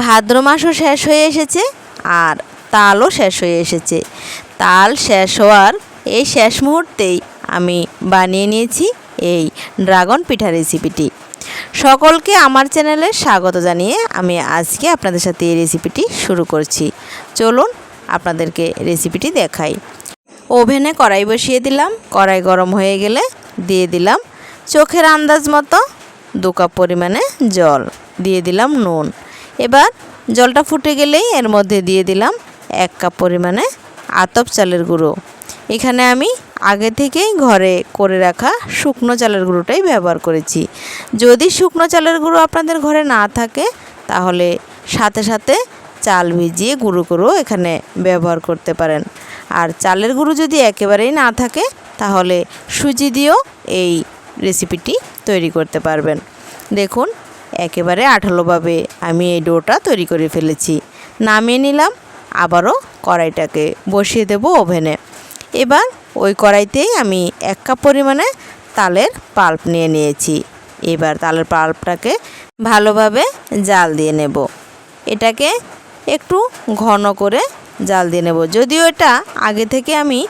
ভাদ্র মাসও শেষ হয়ে এসেছে আর তালও শেষ হয়ে এসেছে। তাল শেষ হওয়ার এই শেষ মুহূর্তেই আমি বানিয়ে নিয়েছি এই ড্রাগন পিঠা রেসিপিটি। সকলকে আমার চ্যানেলে স্বাগত জানিয়ে আমি আজকে আপনাদের সাথে এই রেসিপিটি শুরু করছি। চলুন আপনাদেরকে রেসিপিটি দেখাই। ওভেনে কড়াই বসিয়ে দিলাম, কড়াই গরম হয়ে গেলে দিয়ে দিলাম চোখের আন্দাজ মতো দু কাপ পরিমাণে জল, দিয়ে দিলাম নুন। এবার জলটা ফুটে গেলেই এর মধ্যে দিয়ে দিলাম এক কাপ পরিমাণে আতপ চালের গুঁড়ো। এখানে আমি আগে থেকেই ঘরে করে রাখা শুকনো চালের গুঁড়োটাই ব্যবহার করেছি। যদি শুকনো চালের গুঁড়ো আপনাদের ঘরে না থাকে, তাহলে সাথে সাথে চাল ভিজিয়ে গুঁড়ো করেও এখানে ব্যবহার করতে পারেন। আর চালের গুঁড়ো যদি একেবারেই না থাকে, তাহলে সুজি দিয়েও এই রেসিপিটি তৈরি করতে পারবেন। দেখুন একেবারে আঠালোভাবে আমি এই ডোটা তৈরি করে ফেলেছি। নামিয়ে নিলাম, আবারও কড়াইটাকে বসিয়ে দেব ওভেনে। এবার ওই কড়াইতেই আমি এক কাপ পরিমাণে তালের পাল্প নিয়ে নিয়েছি। এবার তালের পাল্পটাকে ভালোভাবে জাল দিয়ে নেব। এটাকে একটু ঘন করে জাল দিয়ে নেব। যদিও এটা আগে থেকে আমি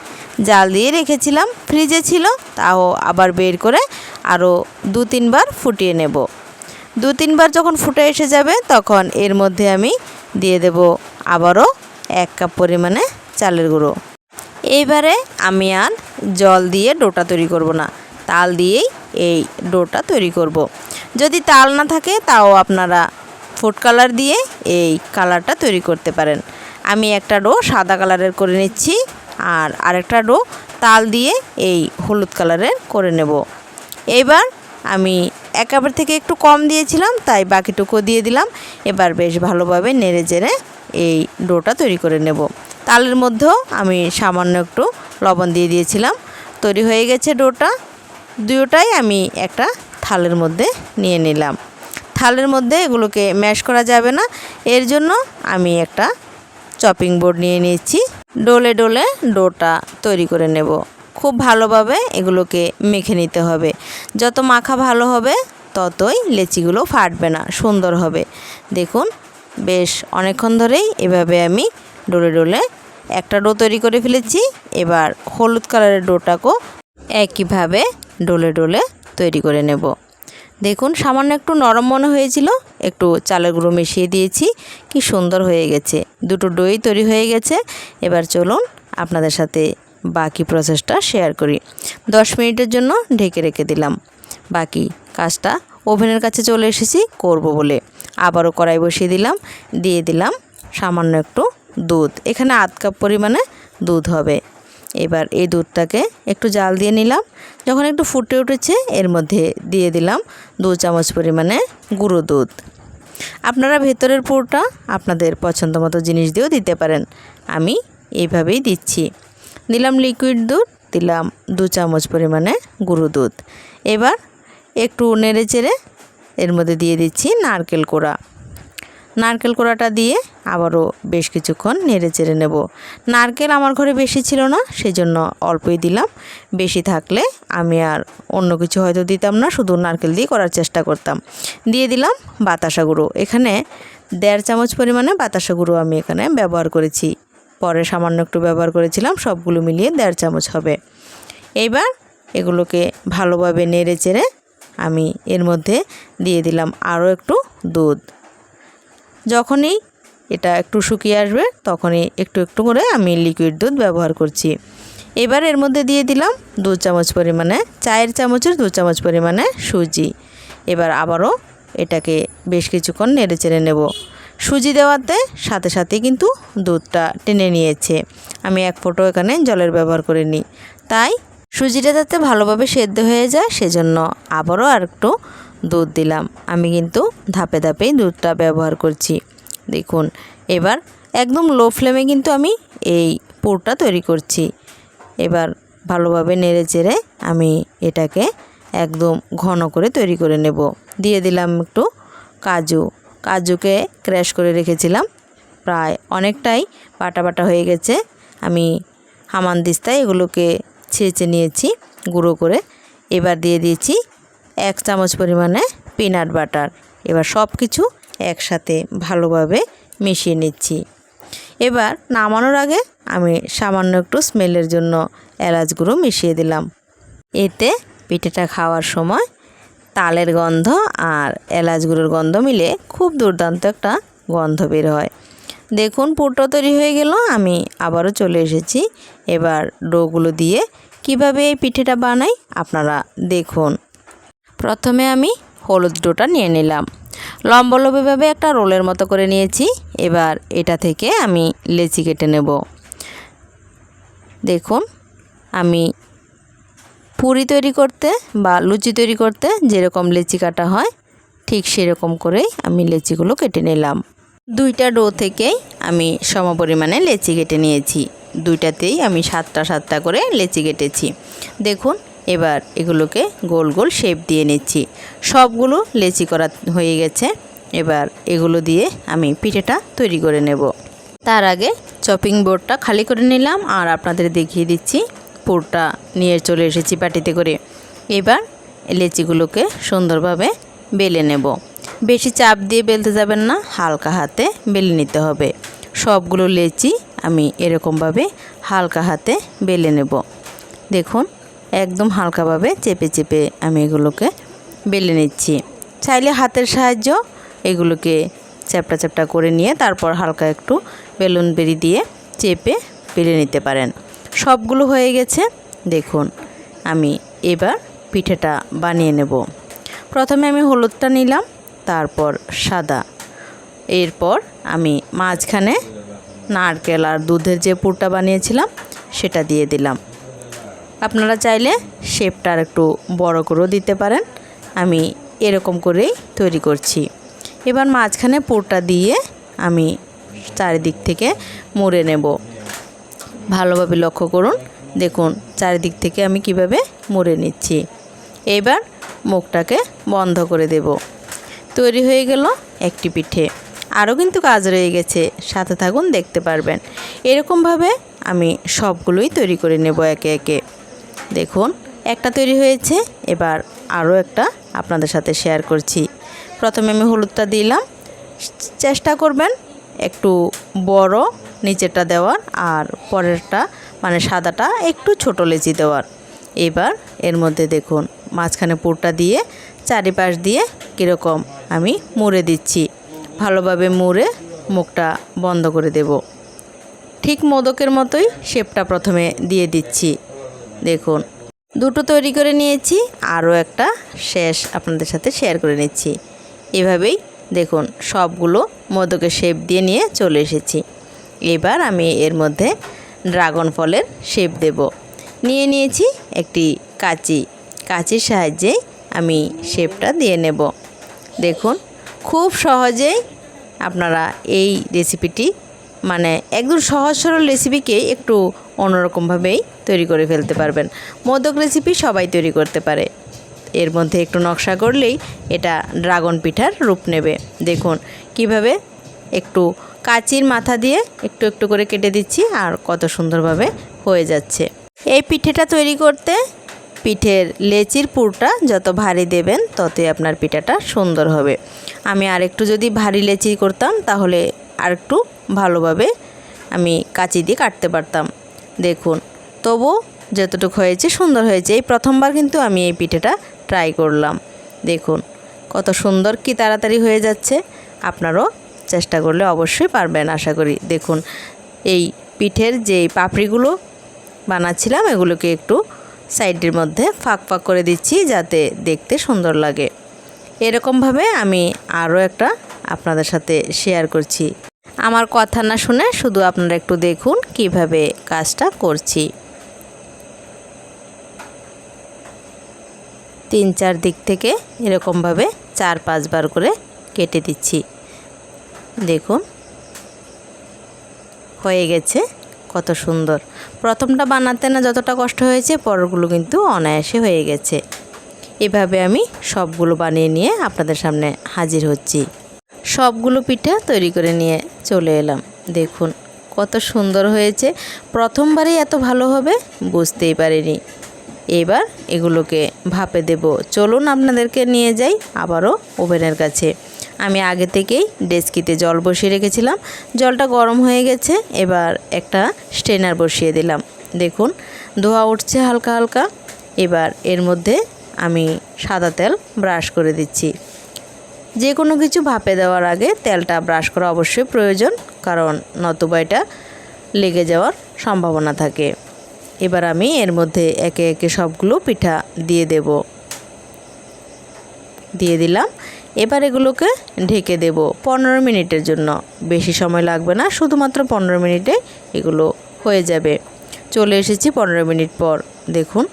জাল দিয়ে রেখেছিলাম, ফ্রিজে ছিল, তাও আবার বের করে আরও দু তিনবার ফুটিয়ে নেব। দু তিনবার যখন ফুটে এসে যাবে, তখন এর মধ্যে আমি দিয়ে দেব আবারও এক কাপ পরিমাণে চালের গুঁড়ো। এইবারে আমি আর জল দিয়ে ডোটা তৈরি করব না, তাল দিয়েই এই ডোটা তৈরি করব। যদি তাল না থাকে, তাও আপনারা ফুড কালার দিয়ে এই কালারটা তৈরি করতে পারেন। আমি একটা ডো সাদা কালারের করে নিচ্ছি, আর আরেকটা ডো তাল দিয়ে এই হলুদ কালারের করে নেব। এইবার আমি একেবারে থেকে একটু কম দিয়েছিলাম, তাই বাকিটুকু দিয়ে দিলাম। এবার বেশ ভালোভাবে নেড়ে চেড়ে এই ডোটা তৈরি করে নেব। তালের মধ্যেও আমি সামান্য একটু লবণ দিয়ে দিয়েছিলাম। তৈরি হয়ে গেছে ডোটা। দুটোটাই আমি একটা থালের মধ্যে নিয়ে নিলাম। থালের মধ্যে এগুলোকে ম্যাশ করা যাবে না। এর জন্য আমি একটা চপিং বোর্ড নিয়ে নিয়েছি। ডোলে ডোলে ডোটা তৈরি করে নেব। খুব ভালোভাবে এগুলোকে মেখে নিতে হবে। যত মাখা ভালো হবে ততই লেচিগুলো ফাটবে না, সুন্দর হবে। দেখুন, বেশ অনেকক্ষণ ধরেই এভাবে আমি ডোলে ডোলে একটা ডো তৈরি করে ফেলেছি। এবার হলুদ কালারের ডোটাকেও একইভাবে ডোলে ডোলে তৈরি করে নেব। দেখুন, সামান্য একটু নরম মনে হয়েছিল, একটু চালের গুঁড়ো মিশিয়ে দিয়েছি, কি সুন্দর হয়ে গেছে। দুটো ডোই তৈরি হয়ে গেছে। এবার চলুন আপনাদের সাথে বাকি প্রসেসটা শেয়ার করি। দশ মিনিটের জন্য ঢেকে রেখে দিলাম। বাকি কাজটা ওভেনের কাছে চলে এসেছি, করব বলে। আবারও কড়াই বসিয়ে দিলাম, দিয়ে দিলাম সামান্য একটু দুধ। এখানে আধ কাপ পরিমাণে দুধ হবে। এবার এই দুধটাকে একটু জাল দিয়ে নিলাম। যখন একটু ফুটে উঠেছে, এর মধ্যে দিয়ে দিলাম দু চামচ পরিমাণে গুঁড়ো দুধ। আপনারা ভেতরের পুরটা আপনাদের পছন্দ মতো জিনিস দিয়েও দিতে পারেন। আমি এইভাবেই দিচ্ছি। দিলাম লিকুইড দুধ, দিলাম দু চামচ পরিমাণে গুঁড়ো দুধ। এবার একটু নেড়ে চেড়ে এর মধ্যে দিয়ে দিচ্ছি নারকেল কোড়া। নারকেল কোড়াটা দিয়ে আবারও বেশ কিছুক্ষণ নেড়ে চেড়ে নেব। নারকেল আমার ঘরে বেশি ছিল না সেই জন্য অল্পই দিলাম। বেশি থাকলে আমি আর অন্য কিছু হয়তো দিতাম না, শুধু নারকেল দিয়ে করার চেষ্টা করতাম। দিয়ে দিলাম বাতাসা গুঁড়ো। এখানে দেড় চামচ পরিমাণে বাতাসা গুঁড়ো আমি এখানে ব্যবহার করেছি। পরে সামান্য একটু ব্যবহার করেছিলাম, সবগুলো মিলিয়ে দেড় চামচ হবে। এইবার এগুলোকে ভালোভাবে নেড়ে চেড়ে আমি এর মধ্যে দিয়ে দিলাম আরও একটু দুধ। যখনই এটা একটু শুকিয়ে আসবে, তখনই একটু একটু করে আমি লিকুইড দুধ ব্যবহার করছি। এবার এর মধ্যে দিয়ে দিলাম দু চামচ পরিমাণে, চায়ের চামচের দু চামচ পরিমাণে সুজি। এবার আবারও এটাকে বেশ কিছুক্ষণ নেড়ে চেড়ে নেব। সুজি দেওয়াতে সাথে সাথে কিন্তু দুধটা টেনে নিয়েছে। আমি এক ফোঁটো এখানে জলের ব্যবহার করে নিই তাই সুজিটা যাতে ভালোভাবে সেদ্ধ হয়ে যায় সেজন্য আবারও আর একটু দুধ দিলাম। আমি কিন্তু ধাপে ধাপেই দুধটা ব্যবহার করছি। দেখুন, এবার একদম লো ফ্লেমে কিন্তু আমি এই পুরটা তৈরি করছি। এবার ভালোভাবে নেড়ে চেড়ে আমি এটাকে একদম ঘন করে তৈরি করে নেব। দিয়ে দিলাম একটু কাজু। কাজুকে ক্র্যাশ করে রেখেছিলাম। প্রায় অনেকটাই বাটা বাটা হয়ে গেছে। আমি হামানদিস্তায় এগুলোকে ছেঁচে নিয়েছি, গুঁড়ো করে। এবার দিয়ে দিয়েছি এক চামচ পরিমাণে পিনাট বাটার এবার সব কিছু একসাথে ভালোভাবে মিশিয়ে নিচ্ছি। এবার নামানোর আগে আমি সামান্য একটু স্মেলের জন্য এলাচ গুঁড়ো মিশিয়ে দিলাম। এতে পিঠেটা খাওয়ার সময় তালের গন্ধ আর এলাচ গুঁড়োর গন্ধ মিলে খুব দুর্দান্ত একটা গন্ধ বের হয়। দেখুন, পুরটা তৈরি হয়ে গেল, আমি আবারও চলে এসেছি। এবার ডোগুলো দিয়ে কীভাবে এই পিঠেটা বানাই আপনারা দেখুন। প্রথমে আমি হলুদ ডোটা নিয়ে নিলাম। লম্বলম্বিভাবে একটা রোলের মতো করে নিয়েছি। এবার এটা থেকে আমি লেচি কেটে নেব। দেখুন, আমি পুরি তৈরি করতে বা লুচি তৈরি করতে যেরকম লেচি কাটা হয়, ঠিক সেরকম করেই আমি লেচিগুলো কেটে নিলাম। দুইটা ডো থেকেই আমি সমপরিমাণে লেচি কেটে নিয়েছি। দুইটাতেই আমি সাতটা সাতটা করে লেচি কেটেছি। দেখুন, এবার এগুলোকে গোল গোল শেপ দিয়ে নিচ্ছি। সবগুলো লেচি করা হয়ে গেছে। এবার এগুলো দিয়ে আমি পিঠেটা তৈরি করে নেব। তার আগে চপিং বোর্ডটা খালি করে নিলাম আর আপনাদের দেখিয়ে দিচ্ছি। পুরটা নিয়ে চলে এসেছি বাটিতে করে। এবার লেচিগুলোকে সুন্দরভাবে বেলে নেব। বেশি চাপ দিয়ে বেলতে যাবেন না, হালকা হাতে বেলে নিতে হবে। সবগুলো লেচি আমি এরকমভাবে হালকা হাতে বেলে নেব। দেখুন, একদম হালকাভাবে চেপে চেপে আমি এগুলোকে বেলে নিচ্ছি। চাইলে হাতের সাহায্য এগুলোকে চ্যাপটা চ্যাপটা করে নিয়ে তারপর হালকা একটু বেলুন বেরি দিয়ে চেপে বেলে নিতে পারেন। সবগুলো হয়ে গেছে, দেখুন, আমি এবার পিঠেটা বানিয়ে নেব। প্রথমে আমি হলুদটা নিলাম তারপর সাদা। এরপর আমি মাঝখানে নারকেল আর দুধের যে পুরটা বানিয়েছিলাম, সেটা দিয়ে দিলাম। আপনারা চাইলে শেপটা আর একটু বড় করেও দিতে পারেন। আমি এরকম করেই তৈরি করছি। এবার মাঝখানে পুরটা দিয়ে আমি চারিদিক থেকে মুড়ে নেব। ভালোভাবে লক্ষ্য করুন, দেখুন চারিদিক থেকে আমি কীভাবে মুড়ে নিচ্ছি। এবার মুখটাকে বন্ধ করে দেব। তৈরি হয়ে গেল একটি পিঠে। আরও কিন্তু কাজ রয়ে গেছে, সাথে থাকুন দেখতে পারবেন। এরকমভাবে আমি সবগুলোই তৈরি করে নেব একে একে। দেখুন, একটা তৈরি হয়েছে, এবার আরও একটা আপনাদের সাথে শেয়ার করছি। প্রথমে আমি হলুদটা দিলাম। চেষ্টা করবেন একটু বড় নিচেরটা দেওয়ার আর পরেরটা মানে সাদাটা একটু ছোট লেচি দেওয়ার। এবার এর মধ্যে দেখুন, মাঝখানে পুরটা দিয়ে চারিপাশ দিয়ে কীরকম আমি মুড়ে দিচ্ছি। ভালোভাবে মুড়ে মুখটা বন্ধ করে দেব। ঠিক মোদকের মতোই শেপটা প্রথমে দিয়ে দিচ্ছি। দেখুন, দুটো তৈরি করে নিয়েছি, আরও একটা শেষ আপনাদের সাথে শেয়ার করে নিচ্ছি। এভাবেই দেখুন, সবগুলো মোদকের শেপ দিয়ে নিয়ে চলে এসেছি। এবার আমি এর মধ্যে ড্রাগন ফলের শেপ দেব। নিয়ে নিয়েছি একটি কাঁচি। কাঁচির সাহায্যে আমি শেপটা দিয়ে নেব। দেখুন, খুব সহজেই আপনারা এই রেসিপিটি মানে একদম সহজ সরল রেসিপিকে একটু অন্যরকমভাবেই তৈরি করে ফেলতে পারবেন। মোদক রেসিপি সবাই তৈরি করতে পারে। এর মধ্যে একটু নকশা করলেই এটা ড্রাগন পিঠার রূপ নেবে। দেখুন, কীভাবে একটু কাচির মাথা দিয়ে একটু একটু করে কেটে দিচ্ছি আর কত সুন্দরভাবে হয়ে যাচ্ছে। এই পিঠেটা তৈরি করতে পিঠের লেচির পুরটা যত ভারী দেবেন, ততই আপনার পিঠাটা সুন্দর হবে। আমি আরেকটু যদি ভারী লেচি করতাম, তাহলে আরেকটু ভালোভাবে আমি কাঁচি দিয়ে কাটতে পারতাম। দেখুন তবু যতটুকু হয়েছে সুন্দর হয়েছে। এই প্রথমবার কিন্তু আমি এই পিঠেটা ট্রাই করলাম। দেখুন, কত সুন্দর কি তাড়াতাড়ি হয়ে যাচ্ছে। আপনারও চেষ্টা করলে অবশ্যই পারবেন, আশা করি। দেখুন, এই পিঠের যে পাপড়িগুলো বানাচ্ছিলাম, এগুলোকে একটু সাইডের মধ্যে ফাঁক ফাঁক করে দিচ্ছি যাতে দেখতে সুন্দর লাগে। এরকমভাবে আমি আরও একটা আপনাদের সাথে শেয়ার করছি। আমার কথা না শুনে শুধু আপনারা একটু দেখুন কীভাবে কাজটা করছি। তিন চার দিক থেকে এরকমভাবে চার পাঁচবার করে কেটে দিচ্ছি। দেখুন, হয়ে গেছে। কত সুন্দর। প্রথমটা বানাতে না যতটা কষ্ট হয়েছে পরেরগুলো কিন্তু অনায়াসে হয়ে গেছে। এভাবে আমি সবগুলো বানিয়ে নিয়ে আপনাদের সামনে হাজির হচ্ছি। সবগুলো পিঠা তৈরি করে নিয়ে চলে এলাম। দেখুন, কত সুন্দর হয়েছে। প্রথমবারই এত ভালো হবে, বুঝতেই পারিনি। এবার এগুলোকে ভাপে দেব। চলুন আপনাদেরকে নিয়ে যাই আবারও ওভেনের কাছে। আমি আগে থেকেই ডেস্কিতে জল বসিয়ে রেখেছিলাম। জলটা গরম হয়ে গেছে, এবার একটা স্ট্রেনার বসিয়ে দিলাম। দেখুন, ধোয়া উঠছে হালকা হালকা। এবার এর মধ্যে আমি সাদা তেল ব্রাশ করে দিচ্ছি। যে কোনো কিছু ভাপে দেওয়ার আগে তেলটা ব্রাশ করা অবশ্যই প্রয়োজন, কারণ নতুবা এটা লেগে যাওয়ার সম্ভাবনা থাকে। এবার আমি এর মধ্যে একে একে সবগুলো পিঠা দিয়ে দেব। দিয়ে দিলাম। এবার এগুলোকে ঢেকে দেব পনেরো মিনিটের জন্য। বেশি সময় লাগবে না, শুধুমাত্র পনেরো মিনিটে এগুলো হয়ে যাবে। চলে এসেছি পনেরো মিনিট পর, দেখুন।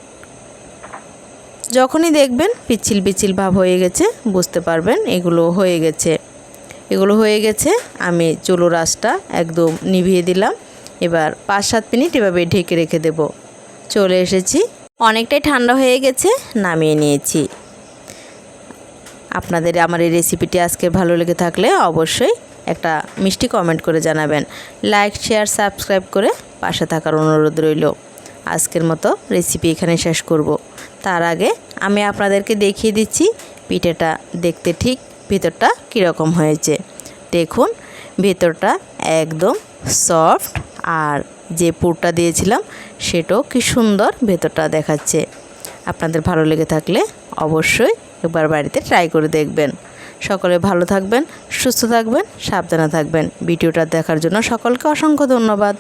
যখনই দেখবেন পিচ্ছিল পিচ্ছিল ভাব হয়ে গেছে, বুঝতে পারবেন এগুলো হয়ে গেছে। এগুলো হয়ে গেছে, আমি চুলো রাসটা একদম নিভিয়ে দিলাম। এবার পাঁচ সাত মিনিট এভাবে ঢেকে রেখে দেব। চলে এসেছি। অনেকটাই ঠান্ডা হয়ে গেছে, নামিয়ে নিয়েছি। আপনাদের আমার এই রেসিপিটি আজকে ভালো লেগে থাকলে অবশ্যই একটা মিষ্টি কমেন্ট করে জানাবেন। লাইক শেয়ার সাবস্ক্রাইব করে পাশে থাকার অনুরোধ রইল। আজকের মতো রেসিপি এখানে শেষ করব। তার আগে আমি আপনাদেরকে দেখিয়ে দিচ্ছি পিঠেটা দেখতে ঠিক ভিতরটা কীরকম হয়েছে। দেখুন, ভেতরটা একদম সফট আর যে পুরটা দিয়েছিলাম সেটাও কি সুন্দর ভেতরটা দেখাচ্ছে। আপনাদের ভালো লেগে থাকলে অবশ্যই একবার বাড়িতে ট্রাই করে দেখবেন। সকলে ভালো থাকবেন, সুস্থ থাকবেন, সাবধানে থাকবেন। ভিডিওটা দেখার জন্য সকলকে অসংখ্য ধন্যবাদ।